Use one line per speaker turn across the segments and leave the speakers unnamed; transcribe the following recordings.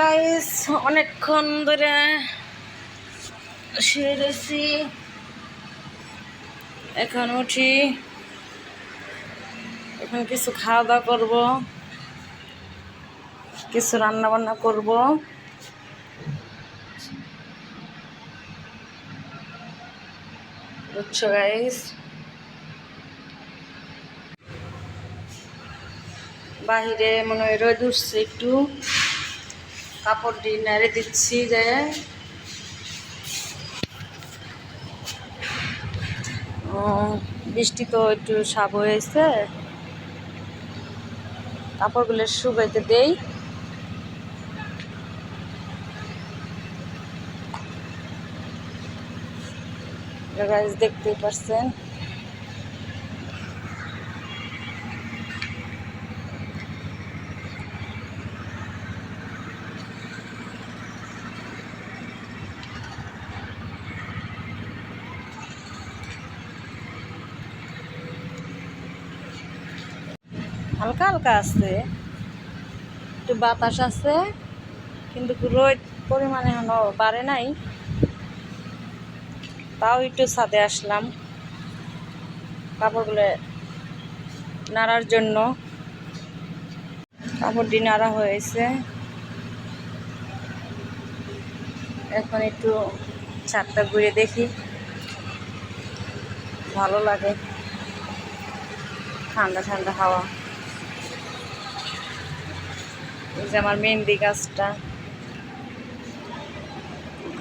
Guys, অনেকক্ষণ ধরে রয়েছি। এখন উঠি। এখন কিছু খাওয়া দাওয়া করব। কিছু রান্না বান্না করব। বুঝছ গাইস? বাহিরে মনে হয় রোদ উঠছে একটু। কাপড় দিয়ে নেড়ে দিচ্ছি যে। বৃষ্টি তো একটু সাপ হয়েছে। কাপড়গুলো শুকাইতে দেই। গাছ দেখতেই পারছেন। হালকা হালকা আছে। একটু বাতাস আছে, কিন্তু রোদ পরিমাণে এখনও বাড়ে নাই। তাও একটু ছাদে আসলাম কাপড়গুলো নাড়ার জন্য। কাপড়টি নাড়া হয়েছে। এখন একটু ছাদটা ঘুরে দেখি। ভালো লাগে। ঠান্ডা ঠান্ডা হাওয়া। এই যে আমার মেহেন্দি গাছটা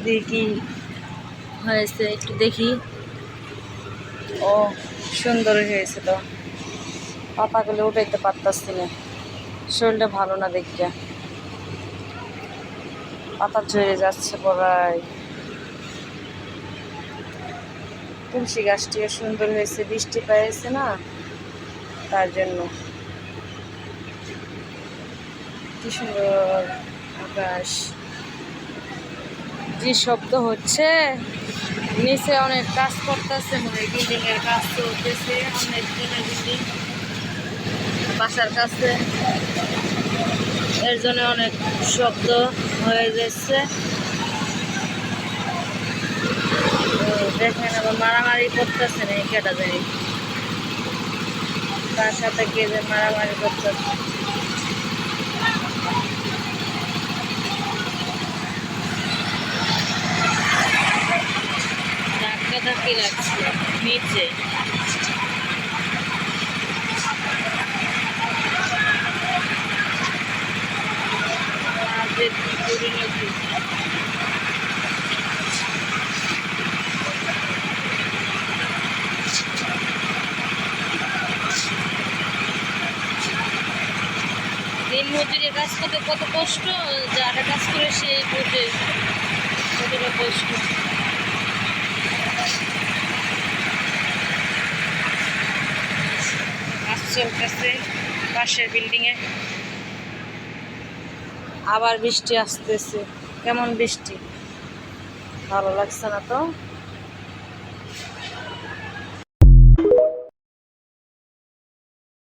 দেখি। হয়েছে একটু দেখি। ও সুন্দর হয়েছে তো। পাতাগুলো উঠাইতে পারতাছি না। শরীরটা ভালো না দেখিয়া পাতা ঝরে যাচ্ছে পড়ায়। তুলসী গাছটিও সুন্দর হয়েছে বৃষ্টি পেয়েছে না? তার জন্য। কি সুন্দর আকাশ। যে শব্দ হচ্ছে, নিচে অনেক কাজ করতেছে, মনে হয় বিল্ডিং এর কাজ চলতেছে, অনেক দিনের বিল্ডিং বাসার কাছে। এর জন্য অনেক শব্দ হয়ে যাচ্ছে। দেখেন আবার মারামারি করতেছে না কেটা যায় তার সাথে কে যে মারামারি করতেছে। নিচে। আমাদের দিন মজুরি কাজ করতে কত কষ্ট, যারা কাজ করে সে বোঝে কতটা কষ্ট। কাজ চলতেছে পাশের বিল্ডিংয়ে আবার বৃষ্টি আসতেছে। কেমন বৃষ্টি? ভালো লাগছে না তো?